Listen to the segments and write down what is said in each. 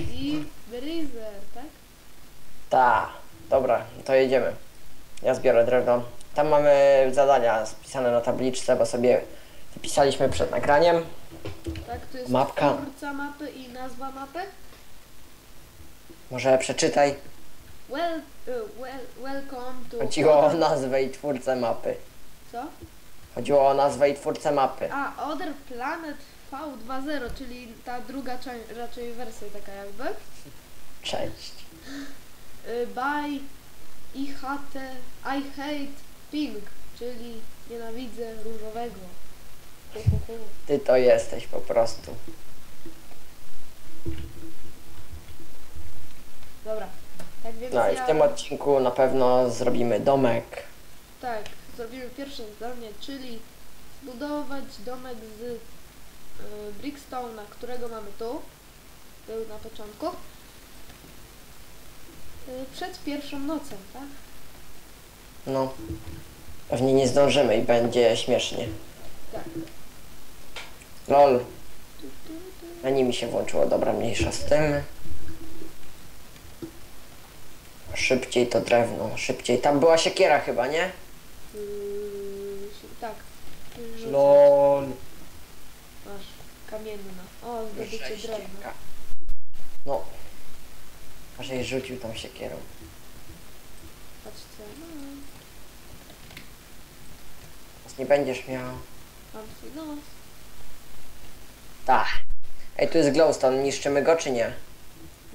I Breezer, tak? Ta, dobra, to jedziemy. Ja zbiorę drewno. Tam mamy zadania spisane na tabliczce, bo sobie wypisaliśmy przed nagraniem. Tak, tu jest Mapka. twórca mapy i nazwa mapy. Może przeczytaj. Well, uh, well, welcome to... Chodziło o nazwę i twórcę mapy. Co? Chodziło o nazwę i twórcę mapy. A, Other Planet V2.0, czyli ta druga raczej wersja taka jakby. Cześć. By IHT, I hate pink, czyli nienawidzę różowego. Ty to jesteś po prostu. Dobra, tak więc No i ja... w tym odcinku na pewno zrobimy domek. Tak, zrobimy pierwsze zadanie, czyli zbudować domek z brickstone'a, którego mamy tu. Był na początku. Y, przed pierwszą nocą, tak? No. Pewnie nie zdążymy i będzie śmiesznie. Tak. Lol. Menu mi się włączyło, dobra, mniejsza z tym. Szybciej to drewno, szybciej. Tam była siekiera chyba, nie? Yy, si- tak. Rzucę. Lol. Kamienna. O, zdobycie drewna. No. Może jej rzucił tą siekierą. Patrz co ja mam. Teraz nie będziesz miał. Mam swój nos. Tak. Ej, tu jest glowstone, niszczymy go czy nie?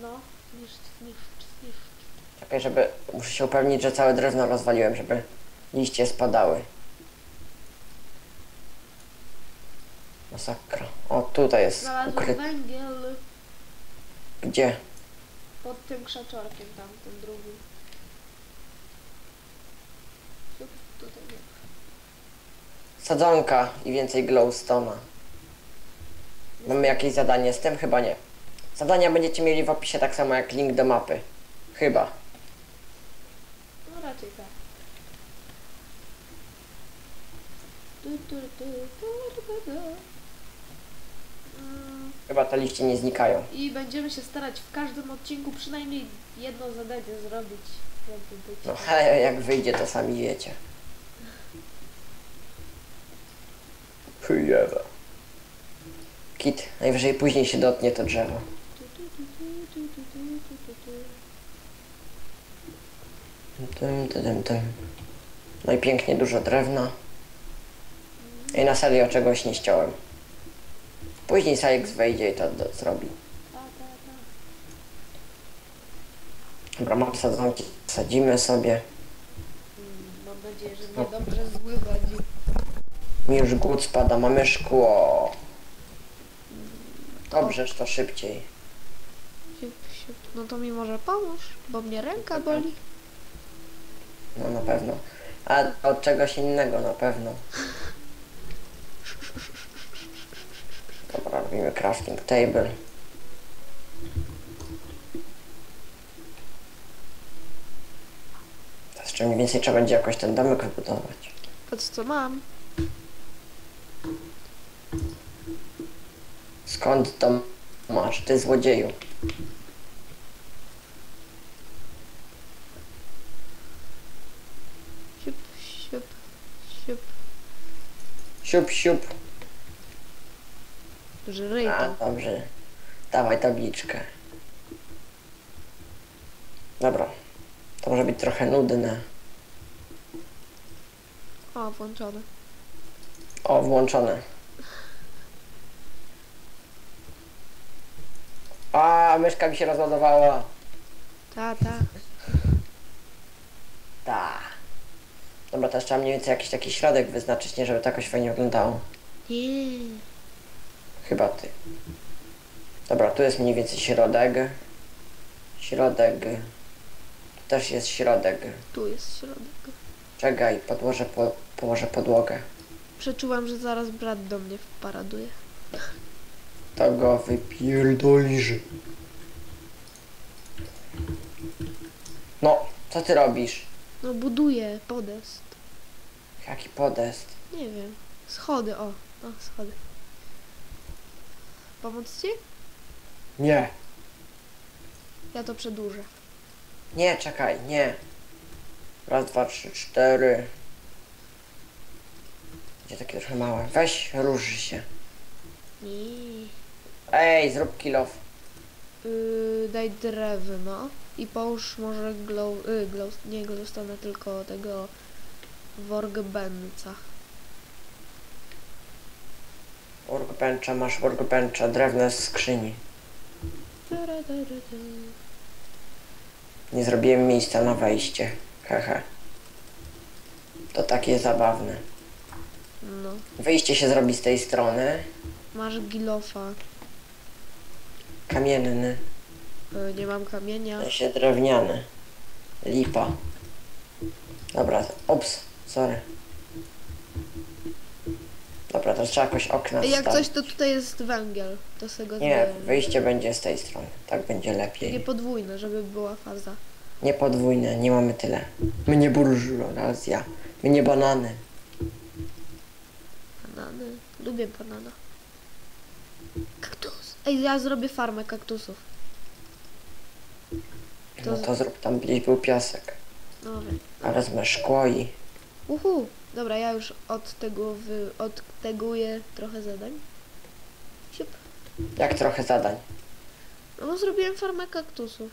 No, niszcz, niszcz, niszcz. Czekaj, żeby... Muszę się upewnić, że całe drewno rozwaliłem, żeby liście spadały. Masakra. O, tutaj jest Znalazłem ukryty. węgiel Gdzie? pod tym krzaczorkiem tam, tym drugim. Tu- Tutaj nie. Sadzonka i więcej glowstone'a. Mamy jakieś zadanie z tym? Chyba nie. Zadania będziecie mieli w opisie tak samo jak link do mapy. Chyba. No raczej tak. Tu, tu, tu, tu, tu, tu. Mm, Chyba te liście nie znikają. I będziemy się starać w każdym odcinku przynajmniej jedno zadanie zrobić. No ale jak wyjdzie to sami wiecie. Chujowa. Kit, najwyżej później się dotnie to drzewo. Tym, tym, tym. No i pięknie dużo drewna. I na serio czegoś nie chciałem. Później Sajex wejdzie i to do, zrobi. Dobra, mam sadzonki, sadzimy sobie. Mm, Mam nadzieję, że mnie dobrze zływadzi. Mi już głód spada, mamy szkło. Dobrzeż to szybciej. Siup, siup. No to mi może pomóż, bo mnie ręka boli. No na pewno. A od czegoś innego na pewno. Dobra, robimy crafting table. Jeszcze mniej więcej trzeba będzie jakoś ten domek wybudować. Patrz co mam. Skąd to masz, ty złodzieju? Siup, siup, siup. Siup, siup. Żryj A, to. dobrze. Dawaj tabliczkę. Dobra. To może być trochę nudne. O, włączone. O, włączone. A, myszka mi się rozładowała. Ta, ta. Ta. Dobra, teraz trzeba mniej więcej jakiś taki środek wyznaczyć, nie żeby to jakoś fajnie wyglądało. Nie. Chyba ty. Dobra, tu jest mniej więcej środek. Środek. Tu też jest środek. Tu jest środek. Czekaj, podłożę, po, położę podłogę. Przeczułam, że zaraz brat do mnie wparaduje. To go wypierdolisz. No, co ty robisz? No buduję podest. Jaki podest? Nie wiem. Schody, o. O, schody. Pomóc ci? Nie. Ja to przedłużę. Nie, czekaj, nie. Raz, dwa, trzy, cztery. Gdzie takie trochę małe? Weź, róż się. I... Ej, zrób kilof. Yy, daj drewno i połóż może glow, yy, glow nie glowstone, tylko tego workbencha. Workbencha, masz workbencha, drewno z skrzyni. Nie zrobiłem miejsca na wejście. Hehe. To takie zabawne. No. Wyjście się zrobi z tej strony. Masz gilofa. Kamienny. Yy, nie mam kamienia. To się drewniany. Lipa. Dobra, ups, sorry. Dobra, to trzeba jakoś okna Jak wstawić. coś, to tutaj jest węgiel. To sobie go Nie, wyjście będzie z tej strony. Tak będzie Nie lepiej. podwójne, żeby była faza. Nie podwójne, nie mamy tyle. My nie burżuazja. My nie banany. Banany. Lubię banana. Kaktus. Ej, ja zrobię farmę kaktusów. To No z- to zrób tam gdzieś był piasek. Dobra. A wezmę szkło i... Uhu. Dobra, ja już od tego wy... odteguję trochę zadań. Siup. Jak trochę zadań. No bo zrobiłem farmę kaktusów.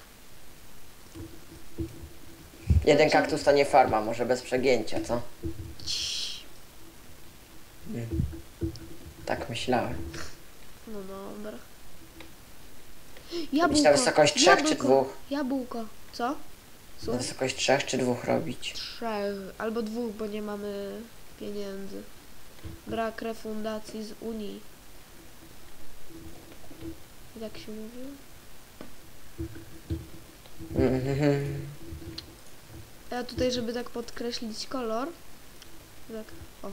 Jeden kaktus to nie farma, może bez przegięcia, co? Ciii. Tak myślałem. No dobra. Jabłko. na wysokość trzech czy Jabłko. dwóch? Jabłko. Co? Na Słuchaj. wysokość trzech czy dwóch robić? Trzech albo dwóch, bo nie mamy pieniędzy. Brak refundacji z Unii. Jak się mówi? Mhm. Ja tutaj, żeby tak podkreślić kolor. Tak. O.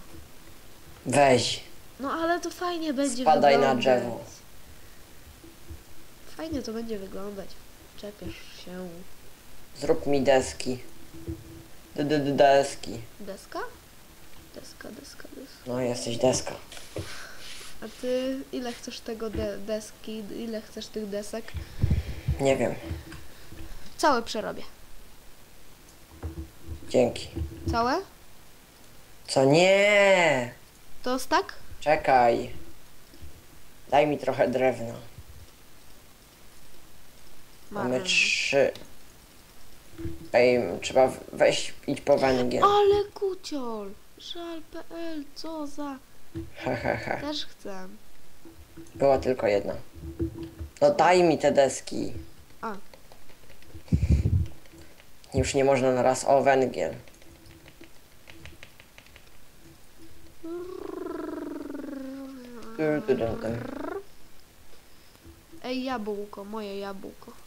Weź. No ale to fajnie będzie Spadaj na wyglądać. drzewo. Fajnie to będzie wyglądać. Czepiasz się. Zrób mi deski. D -d -d Deski. Deska? Deska, deska, deska. No jesteś deska. A ty ile chcesz tego de deski? Ile chcesz tych desek? Nie wiem. Całe przerobię. Dzięki. Całe? Co nie? To tak? Czekaj. Daj mi trochę drewna. Mamy Mam. trzy. Ej, trzeba wejść, idź po węgiel. Ale kuciol! Żal.pl, co za... Ha, ha, ha. Też chcę. Była tylko jedna. No daj mi te deski. A. Już nie można na raz. O, węgiel. Ej, jabłko, moje jabłko.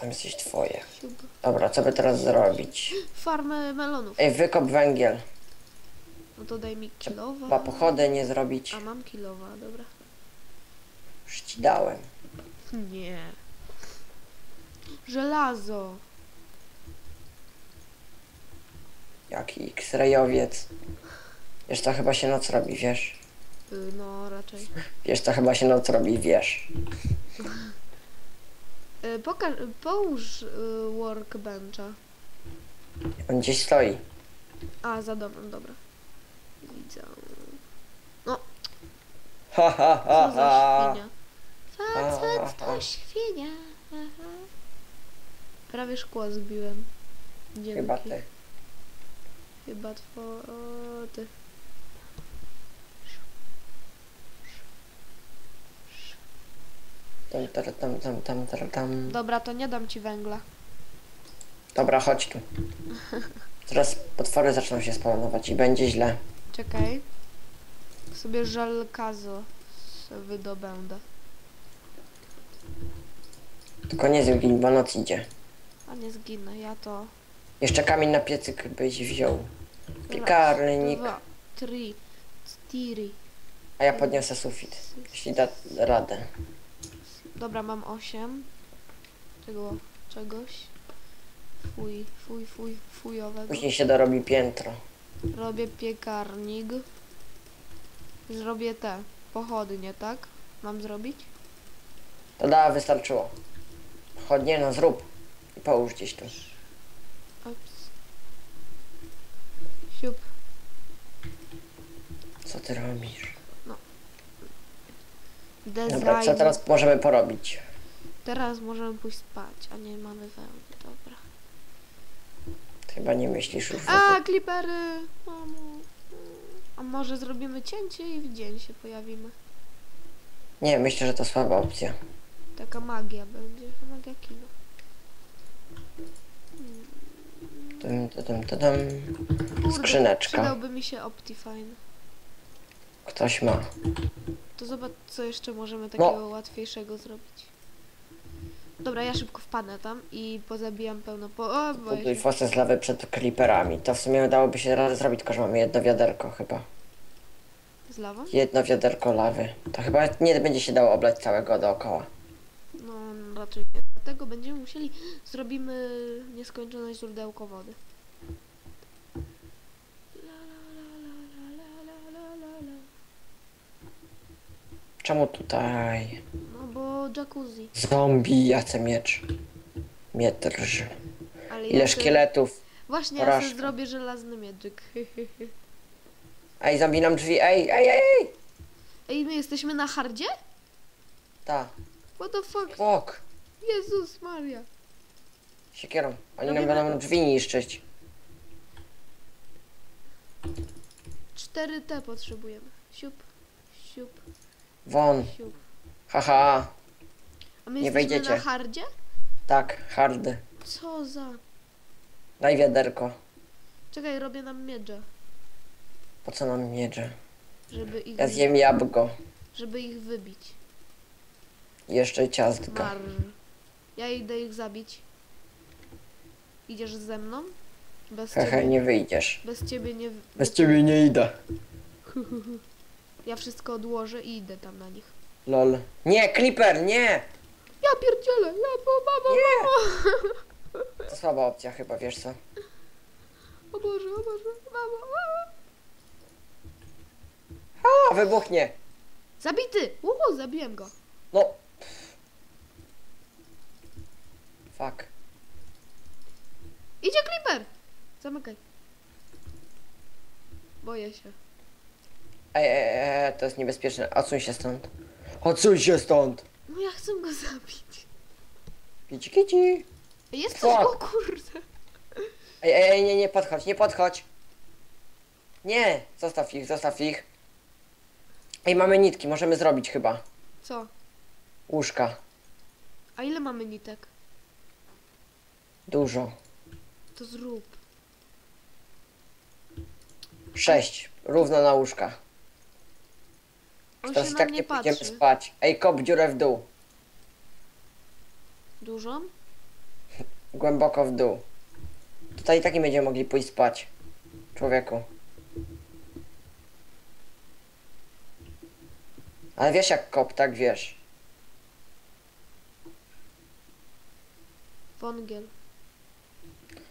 Tam jesteś twoje. Siup. Dobra, co by teraz zrobić? Farmę melonów. Ej, wykop węgiel. No to daj mi kilowa. Chyba pochody nie zrobić. A mam kilowa, dobra. Już ci dałem. Nie. Żelazo. Jaki X-rayowiec. Wiesz, to chyba się noc robi, wiesz? Y, No, raczej. Wiesz, to chyba się noc robi, wiesz. Y, Pokaż, połóż y, workbencha. On gdzieś stoi. A, za domem, dobra. Widzę. Ha, ha, ha, Co za ha. świnia? Ha, ha, Facet to świnia. Aha. Prawie szkło zbiłem. Dzięki. Chyba ty. Chyba two... o, ty. Tam, tam, tam, tam, tam, tam. Dobra, to nie dam ci węgla. Dobra, chodź tu. Teraz potwory zaczną się spawnować i będzie źle. Czekaj. Sobie żelkazo wydobędę. Tylko nie zgiń, bo noc idzie. A nie zginę, ja to... Jeszcze kamień na piecyk byś wziął. Piekarnik. Dwa, trzy, cztery. A ja podniosę sufit. Jeśli da radę. Dobra, mam osiem. Tego czegoś. Fuj, fuj, fuj, fujowego. Później się dorobi piętro. Robię piekarnik. Zrobię te pochodnie, tak? Mam zrobić? To da, wystarczyło. Chodnie, no zrób. I połóż gdzieś tu. Ops. Siup. Co ty robisz? Design. Dobra, co teraz możemy porobić? Teraz możemy pójść spać, a nie mamy wełny. Dobra. Chyba nie myślisz już. A, klipery! Mamo. A może zrobimy cięcie i w dzień się pojawimy. Nie, myślę, że to słaba opcja. Taka magia będzie. Magia kino. Tum, tum, tum, tum. Skrzyneczka. Przydałby mi się Optifine. Ktoś ma. To zobacz, co jeszcze możemy No. takiego łatwiejszego zrobić. Dobra, ja szybko wpadnę tam i pozabijam pełno po... O, boję Buduj się. fosę z lawy przed creeperami. To w sumie dałoby się radę zrobić, tylko że mamy jedno wiaderko chyba. Z lawą? Jedno wiaderko lawy. To chyba nie będzie się dało oblać całego dookoła. No, raczej nie. Dlatego będziemy musieli... Zrobimy nieskończone źródełko wody. Czemu tutaj? No bo jacuzzi. Zombie, ja chcę miecz. Mietr. Ale Ile ja szkieletów. Właśnie ja sobie zrobię żelazny mieczyk. Ej, zombie nam drzwi. Ej, ej, ej! Ej, my jesteśmy na hardzie? Ta. What the fuck? Fok. Jezus Maria. Siekierą. Oni nam Robimy będą drzwi niszczyć. 4T potrzebujemy. Siup, siup, Won. Haha. A my Nie wejdziecie. na hardzie? Tak, hard. Co za... Daj wiaderko. Czekaj, robię nam miedże, Po co nam miecze? żeby ich, Ja zjem jabłko. żeby ich wybić. Jeszcze ciastka. Marr. Ja idę ich zabić. Idziesz ze mną? Bez Hehe, ciebie, nie wyjdziesz. bez ciebie nie... Bez ciebie nie idę. Ja wszystko odłożę i idę tam na nich. Lol. Nie, Creeper, nie! Ja pierdzielę, ja bo mamo, Nie! mamo. To słaba opcja chyba, wiesz co? O Boże, o Boże, mamo. A, wybuchnie! Zabity! Uhu, zabiłem go. No. Fuck. Idzie Creeper! Zamykaj. Boję się. Ej, ej, ej, to jest niebezpieczne. Odsuń się stąd. Odsuń się stąd! No ja chcę go zabić. Kici, kici. Jest Fuck. coś, o kurde. Ej, ej, ej, nie, nie podchodź, nie podchodź. Nie, zostaw ich, zostaw ich. Ej, mamy nitki, możemy zrobić chyba. Co? Łóżka. A ile mamy nitek? Dużo. To zrób. Sześć. Równo na łóżka. On Teraz się i na tak mnie nie pójdziemy patrzy. spać. Ej, kop dziurę w dół. Dużą? Głęboko w dół. Tutaj i tak nie będziemy mogli pójść spać. Człowieku. Ale wiesz jak kop, tak wiesz. Wągiel.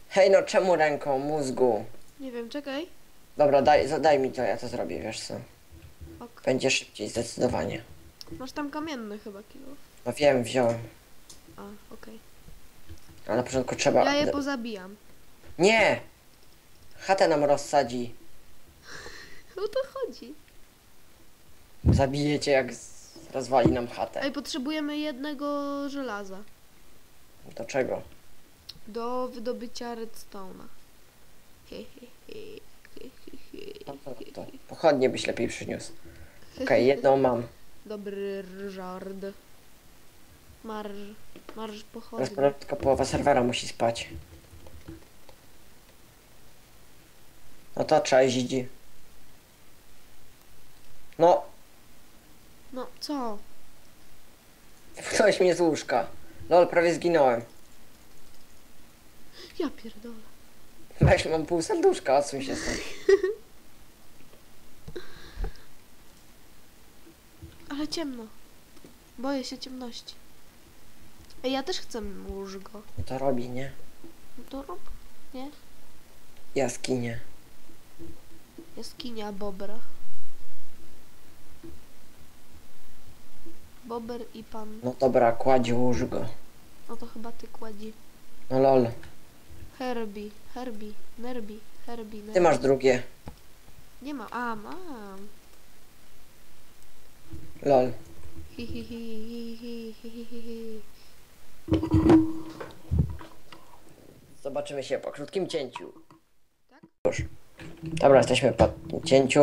Hej, no czemu ręką, mózgu? Nie wiem, czekaj. Dobra, daj, za- daj mi to, ja to zrobię, wiesz co. Ok. Będzie szybciej, zdecydowanie. Masz tam kamienny chyba kilo. No wiem, wziąłem. A, okej. Ale na początku trzeba... Ja je pozabijam. Nie! Chatę nam rozsadzi. O to chodzi. Zabijecie jak z... rozwali nam chatę. Ej, potrzebujemy jednego żelaza. Do czego? Do wydobycia redstone'a. He, he, he, he, he, he, No to, to. Pochodnie byś lepiej przyniósł. Okej, jedną mam. Dobry żart. Marż, marż Teraz pochodni. ponad tylko połowa serwera musi spać. No to cześć, idzi. No, No, co? ktoś mnie z łóżka. Lol, prawie zginąłem. Ja pierdolę. Weź, mam pół serduszka, odsuń się stąd. Ale ciemno. Boję się ciemności. Ej, ja też chcę łóżko. No to robi, nie? No to rób. Nie? Jaskinie. Jaskinia Bobra. Bober i pan. No dobra, kładź łóżko. No to chyba ty kładzi. No lol. Herbie, Herbie, Nerbi, Herbie, Nerbi. Ty masz drugie. Nie ma. A, mam. Lol. Zobaczymy się po krótkim cięciu. Tak? Już. Dobra, jesteśmy po cięciu.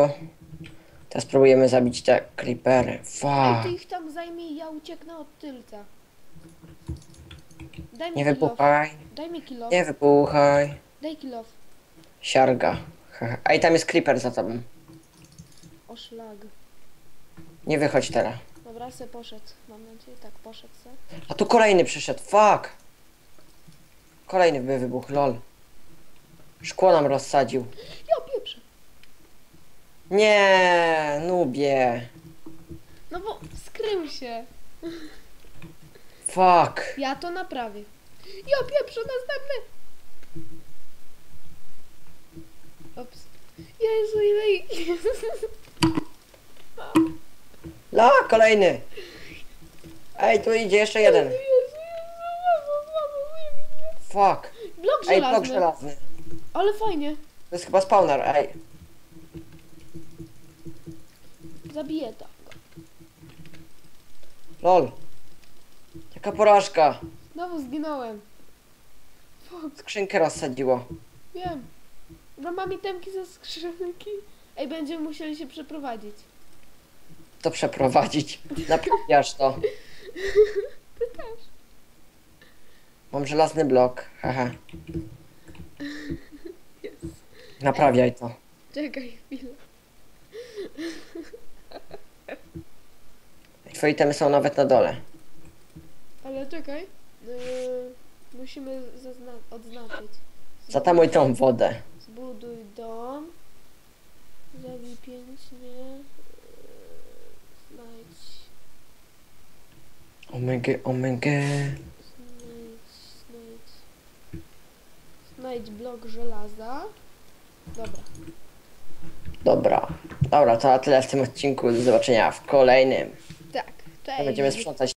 Teraz próbujemy zabić te creepery. Fa. Ej, ty ich tam zajmij, ja ucieknę od tylca. Daj mi Nie kilof. wybuchaj. Daj mi kilof. Nie wybuchaj. Daj kilof. Siarga. Ej, tam jest creeper za tobą. O szlag. Nie wychodź teraz. Dobra, se poszedł. Mam nadzieję, tak poszedł se. A tu kolejny przyszedł. Fuck. Kolejny by wybuchł. Lol. Szkło nam rozsadził. Ja pieprzę. Nie, nubie. No bo skrył się. Fuck. Ja to naprawię. Ja pieprzę następny. Ops. Jezu, ile ich... La, kolejny. Ej, tu idzie jeszcze jeden. Fuck. Blok Ej, blok żelazny. żelazny. Ale fajnie. To jest chyba spawner, ej. Zabiję to. Lol. Jaka porażka. Znowu zginąłem. Fuck, Skrzynkę rozsadziło. wiem. Dobra, mam itemki ze skrzynki. Ej, będziemy musieli się przeprowadzić. To przeprowadzić. Naprawiasz to. Ty też. Mam żelazny blok. Haha. Jest. Naprawiaj to. Czekaj chwilę. Twoje itemy są nawet na dole. Ale czekaj. Yy, musimy odznaczyć. Zatamuj tą wodę. Zbuduj dom. Zabij pięć, nie. Znajdź. Omega, omega. Znajdź, znajdź. Znajdź blok żelaza. Dobra. Dobra. Dobra, to na tyle w tym odcinku. Do zobaczenia w kolejnym. Tak. Cześć. Będziemy sprzątać